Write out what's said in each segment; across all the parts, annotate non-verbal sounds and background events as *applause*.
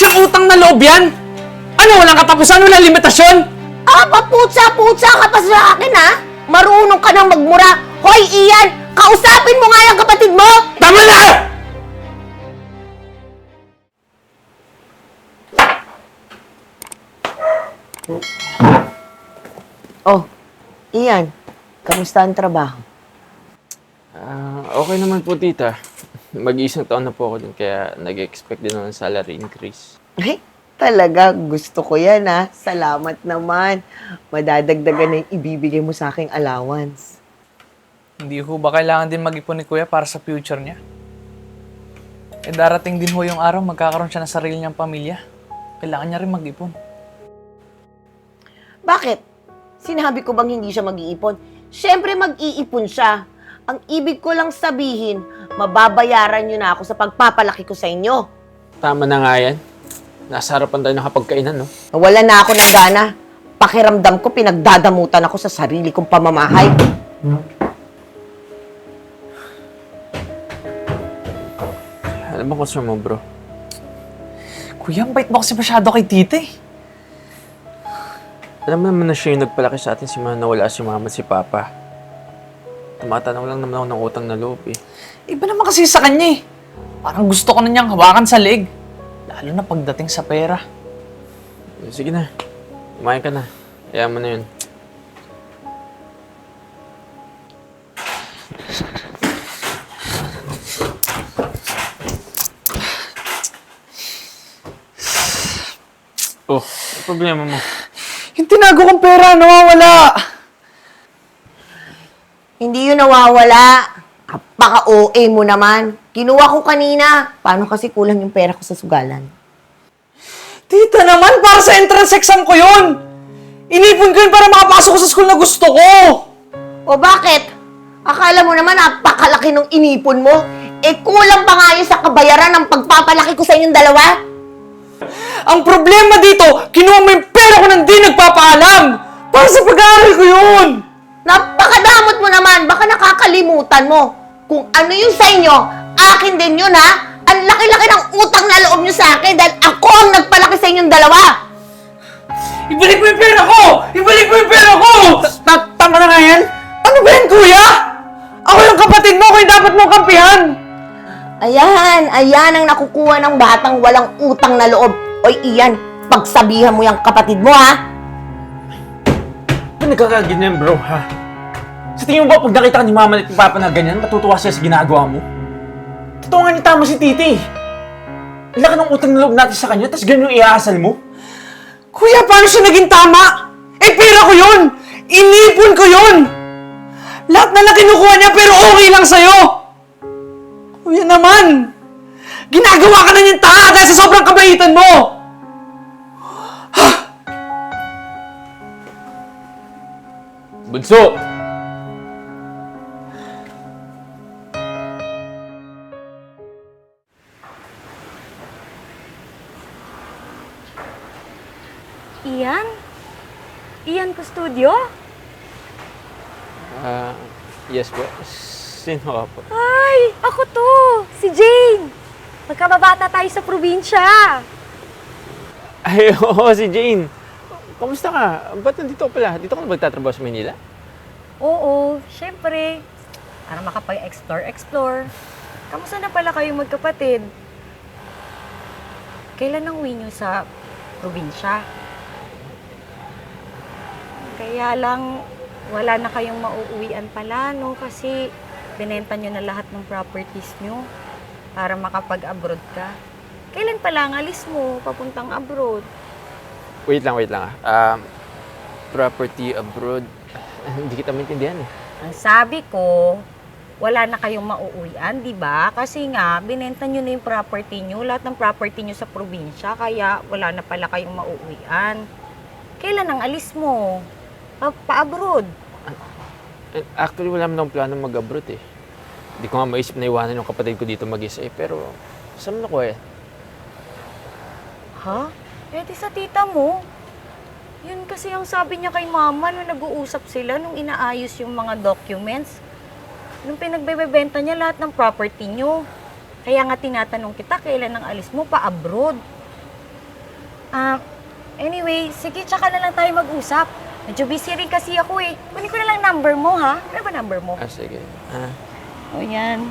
siyang utang na loob yan? Ano, walang katapusan, walang limitasyon? Ah, paputsa-putsa ka pa sa akin, ha? Marunong ka nang magmura. Hoy, Ian! Kausapin mo nga yung kapatid mo! Tama na! Oh, Ian, kamusta ang trabaho? Ah, okay naman po, tita. Mag-iisang taon na po ako dun, kaya nag-expect din ako ng salary increase. Ay, talaga, gusto ko yan, ha? Salamat naman. Madadagdagan na yung ibibigay mo sa aking allowance. Hindi ho ba kailangan din mag-ipon ni Kuya para sa future niya? Eh darating din ho yung araw magkakaroon siya ng sarili niyang pamilya. Kailangan niya rin mag-ipon. Bakit? Sinabi ko bang hindi siya mag-iipon? Siyempre mag-iipon siya. Ang ibig ko lang sabihin, mababayaran niyo na ako sa pagpapalaki ko sa inyo. Tama na nga yan. Nasa harapan tayo ng kapagkainan, no? Wala na ako ng gana. Pakiramdam ko, pinagdadamutan ako sa sarili kong pamamahay. Alam mo concern mo, bro? Kuya, ang bait mo kasi masyado kay tita eh. Alam mo naman na siya yung nagpalaki sa atin si Mama nawala si Mama at si Papa. Tumatanaw lang naman ako ng utang na loob, eh. Iba naman kasi sa kanya eh. Parang gusto ko na niyang hawakan sa leg. Lalo na pagdating sa pera. Sige na. Kumain ka na. Kaya mo na yun. Oh, ano problema mo? Yung tinago kong pera, nawawala. Hindi yun nawawala. Kapaka-OA mo naman. Kinuha ko kanina. Paano kasi kulang yung pera ko sa sugalan? Tita naman, para sa entrance exam ko yun. Inipon ko yun para makapasok ko sa school na gusto ko. O bakit? Akala mo naman napakalaki nung inipon mo? Eh kulang pa nga yun sa kabayaran ng pagpapalaki ko sa inyong dalawa? Ang problema dito, kinuha mo yung pera ko nang di nagpapaalam. Para sa pag-aaral ko yun. Napakadamot mo naman, baka nakakalimutan mo. Kung ano yung sa inyo, akin din yun ha. Ang laki-laki ng utang na loob nyo sa akin dahil ako ang nagpalaki sa inyong dalawa. Ibalik mo yung pera ko! Ibalik mo yung pera ko! Ta- Tama na nga yan? Ano ba yan, kuya? Ako yung kapatid mo, kaya dapat mo kampihan. Ayan, ayan ang nakukuha ng batang walang utang na loob. Oy, Ian, pagsabihan mo yung kapatid mo ha. Ba't nagkakaganyan, bro, ha? Sa tingin mo ba pag nakita ka ni Mama at Papa na ganyan, matutuwa siya sa ginagawa mo? Totoo nga ni tama si Titi. Ang laki ng utang na loob natin sa kanya, tapos ganyan yung iaasal mo? Kuya, paano siya naging tama? Eh, pera ko yun! Inipon ko yun! Lahat na lang kinukuha niya pero okay lang sa'yo! Kuya naman! Ginagawa ka na niyang tanga dahil sa sobrang kabaitan mo! *sighs* Bunso! Custodio? Ah, yes po. Sino ka po? Ay, ako to! Si Jane! Magkababata tayo sa probinsya. Ay, *laughs* oo, si Jane. Kamusta ka? Ba't nandito ka pala? Dito ka na magtatrabaho sa Manila? Oo, syempre. Para makapag-explore-explore. Kamusta na pala kayong magkapatid? Kailan ang uwi sa probinsya? Kaya lang, wala na kayong mauuwian pala, no? Kasi binenta niyo na lahat ng properties niyo para makapag-abroad ka. Kailan pala ang alis mo papuntang abroad? Wait lang, wait lang ah. Um, property abroad. *laughs* Hindi kita maintindihan eh. Ang sabi ko, wala na kayong mauuwian, di ba? Kasi nga, binenta nyo na yung property nyo, lahat ng property nyo sa probinsya, kaya wala na pala kayong mauuwian. Kailan ang alis mo? Pa- Pa-abroad? Eh, Actually, wala naman akong plano mag-abroad eh. Hindi ko nga maisip na iwanan yung kapatid ko dito mag-isa eh. Pero, saan nakuha yan? Ha? Eh, di sa tita mo. Yun kasi ang sabi niya kay mama nung nag-uusap sila, nung inaayos yung mga documents. Nung pinagbebenta niya lahat ng property nyo. Kaya nga tinatanong kita, kailan ang alis mo pa abroad? Ah, anyway, sige, tsaka na lang tayo mag-usap. Medyo busy rin kasi ako eh. Kunin ko na lang number mo, ha? Ano ba number mo? Ah, sige. Ah, O yan.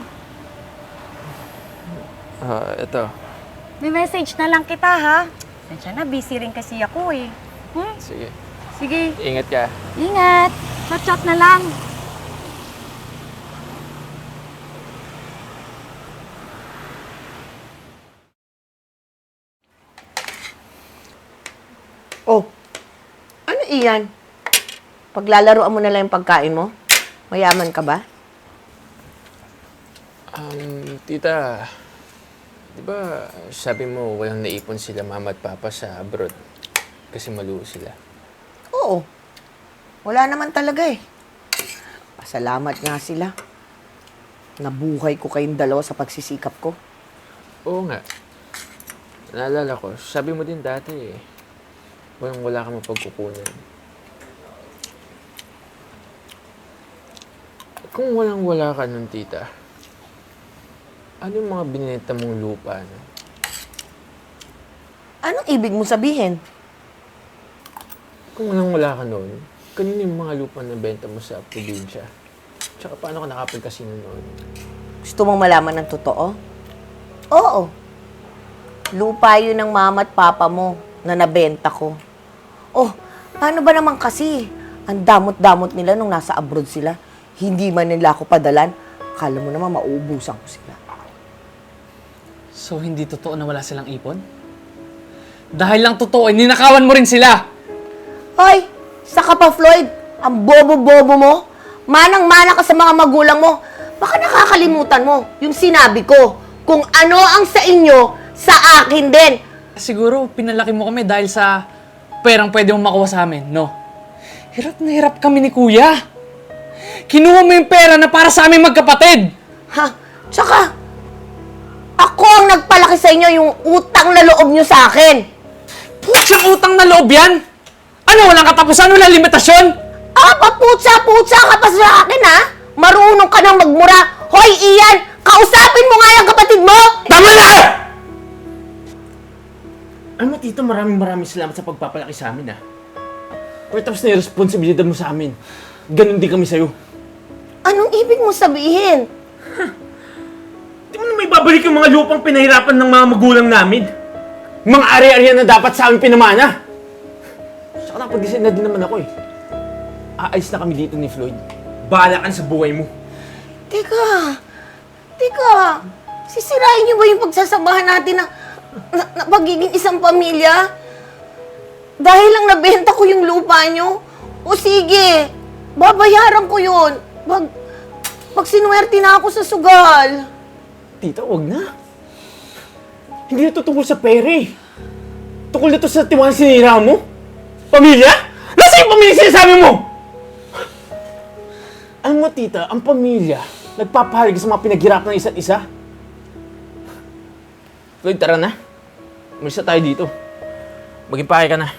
ah, ito. May message na lang kita, ha? Sensya na, busy rin kasi ako eh. Hmm? Sige. Sige, Ingat ka. ingat. Chat-chat na lang. Oh, ano iyan? Paglalaroan mo na lang yung pagkain mo? Mayaman ka ba? Um, tita, di ba sabi mo walang naipon sila mama at papa sa abroad kasi maluho sila? Oo. Wala naman talaga eh. Pasalamat nga sila. Nabuhay ko kayong dalawa sa pagsisikap ko. Oo nga. Naalala ko, sabi mo din dati eh, walang wala ka mapagkukunan. Kung walang wala ka nun, tita, ano yung mga binenta mong lupa? No? Anong ibig mo sabihin? Kung walang wala ka noon, kanino yung mga lupa na benta mo sa probinsya? Tsaka paano ka nakapagkasino noon? Gusto mong malaman ng totoo? Oo. Lupa yun ng mama at papa mo na nabenta ko. Oh, paano ba naman kasi? Ang damot-damot nila nung nasa abroad sila. Hindi man nila ako padalan. Kala mo naman mauubusan ko sila. So, hindi totoo na wala silang ipon? Dahil lang totoo, eh, ninakawan mo rin sila! Hoy, saka pa Floyd, ang bobo-bobo mo. Manang-mana ka sa mga magulang mo. Baka nakakalimutan mo yung sinabi ko. Kung ano ang sa inyo, sa akin din. Siguro, pinalaki mo kami dahil sa perang pwede mong makuha sa amin, no? Hirap na hirap kami ni Kuya. Kinuha mo yung pera na para sa aming magkapatid. Ha? Tsaka, ako ang nagpalaki sa inyo yung utang na loob nyo sa akin. Putsang utang na loob yan! Ano, walang katapusan, walang limitasyon? Ah, paputsa-putsa ka pa sa akin, ha? Marunong ka nang magmura. Hoy, Ian, kausapin mo nga yung kapatid mo! Tama na! Alam mo, tito, maraming maraming salamat sa pagpapalaki sa amin, ah. Pero tapos na yung responsibilidad mo sa amin. Ganon din kami sa'yo. Anong ibig mo sabihin? Di mo na may babalik yung mga lupang pinahirapan ng mga magulang namin. Mga ari-arian na dapat sa amin pinamana. Saka napag-decide na din naman ako eh. Aalis na kami dito ni Floyd. Bahala ka na sa buhay mo. Teka, teka, sisirain niyo ba yung pagsasabahan natin ng na, na pagiging isang pamilya? Dahil lang nabenta ko yung lupa niyo? O sige, babayaran ko yun. Pag, pag sinuwerte na ako sa sugal. Tita, wag na. Hindi na to tungkol sa pera eh. Tungkol na to sa tiwala sinira mo. Pamilya? Nasa yung pamilya sinasabi mo? Alam mo, tita, ang pamilya, nagpapahalaga sa mga pinaghirapan ng isa't isa. Floyd, tara na. Umalis na tayo dito. Maging pahay ka na.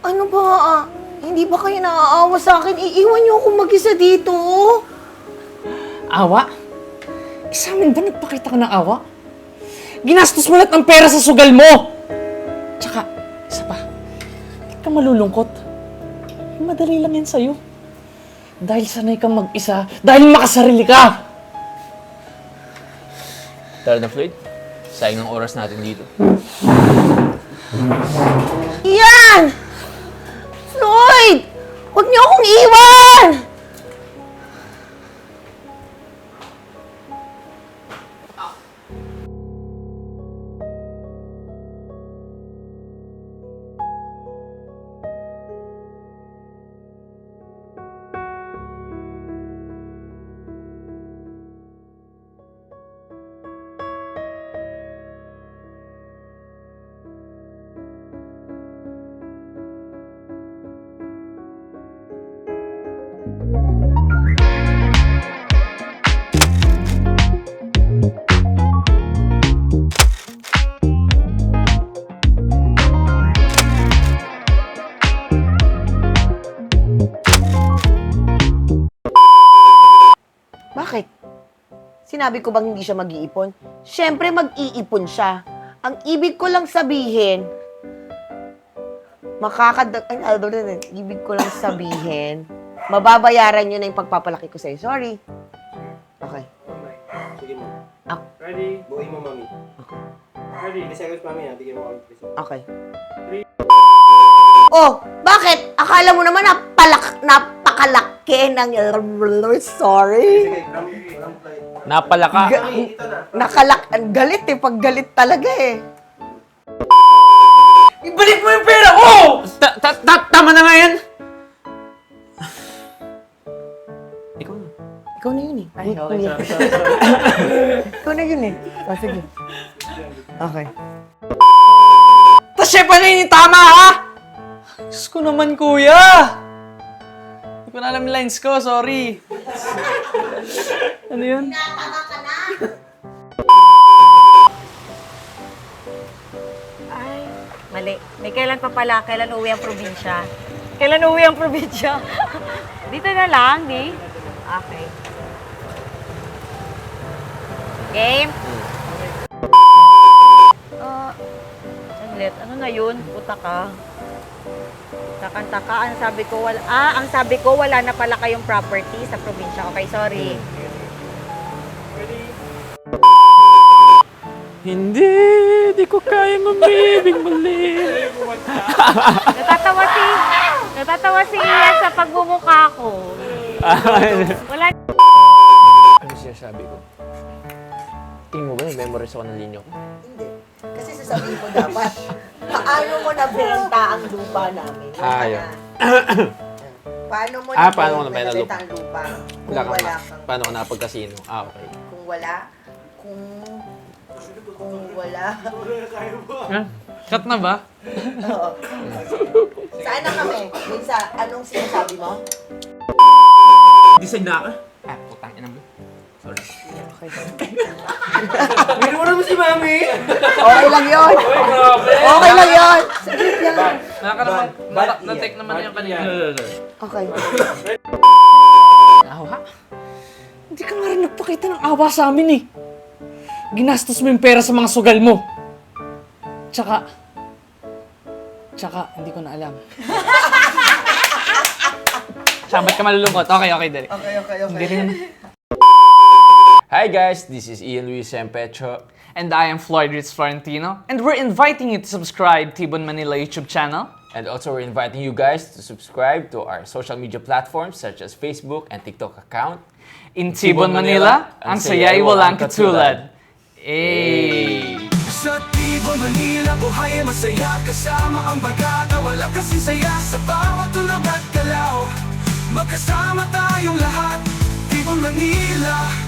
Ano ba? Hindi ba kayo naaawa sa akin? Iiwan niyo ako mag-isa dito. Awa? Eh, sa amin ba nagpakita ka ng awa? Ginastos mo lahat ng pera sa sugal mo! Tsaka, isa pa, ba't ka malulungkot? Madali lang yan sa'yo. Dahil sanay kang mag-isa, dahil makasarili ka! Tara na, Floyd. Sayang ng oras natin dito. Ian! Floyd! Huwag niyo akong iwan! Sinabi ko bang hindi siya mag-iipon? Siyempre mag-iipon siya. Ang ibig ko lang sabihin, makakadag... Ay, ano rin, ibig ko lang sabihin, mababayaran nyo na yung pagpapalaki ko sa'yo. Sorry. Okay. Sige mo. Ah. Ready? Buuin mo, mami. Ready? 3 seconds, mami, ha? Bigyan mo kami. please. Okay. Oh, bakit? Akala mo naman napalak, napakalaki ng... Sorry. Napalaka. Na. Nakalak... Ang galit eh. Pag galit talaga eh. Ibalik mo yung pera ko! Ta- ta- ta- tama na nga yan! Ikaw na. Ikaw na yun eh. Ay, okay, sorry, sorry, sorry. *laughs* Ikaw na yun eh. Ah, sige. Okay. Tapos siya pa na yung tama, ha? Diyos ko naman, kuya! Ko na alam yung lines ko, sorry. *laughs* ano yun? Ay, mali. May kailan pa pala, kailan uwi ang probinsya? Kailan uwi ang probinsya? *laughs* Dito na lang, di? Okay. Game? Ah, saglit. Ano na yun? Puta ka. Takang-taka. Ang sabi ko, wala, ah, ang sabi ko, wala na pala kayong property sa probinsya. Okay, sorry. Hindi, di ko kayang umibig muli. Natatawa si, natatawa si Ian sa pagmumukha ko. Wala Ano siya sabi ko? Tingin mo ba, memorize ako ng linya ko? Hindi. Kasi sasabihin mo dapat, *laughs* paano mo nabenta ang lupa namin? Ah, ka yun. *coughs* paano mo Ah, paano ko nabenta nabenta lupa? ang lupa? Kung Wala ka kang, Paano ko napagkasino? Ah, okay. kung wala, kung, kung wala. Cut na ba? Oo. Saan na kami? Dun sa, anong sinasabi mo? Design na ako. Ah, putang ina mo. Sorry. *laughs* Bigyan mo naman si mami! Okay lang yun. *laughs* Okay lang yun. Nakaka naman, na- na-take naman yung kanina. Okay. Awa? Hindi ka nga rin nagpakita ng awa sa amin eh. Ginastos mo yung pera sa mga sugal mo. Tsaka, tsaka, hindi ko na alam. Siya, ba't ka malulungkot? Okay, okay, Derek. Okay, okay, okay. Hindi rin. Hi guys, this is Ian Luis Sempecho. And I am Floyd Ritz Florentino. And we're inviting you to subscribe Tibon Manila YouTube channel. And also we're inviting you guys to subscribe to our social media platforms such as Facebook and TikTok account. In Tibon, Manila, ang saya'y walang katulad. Hey! Sa Tibo, Manila, buhay ay masaya Kasama ang bagata, wala kasi saya Sa bawat tulog at galaw Magkasama tayong lahat Tibo, Manila,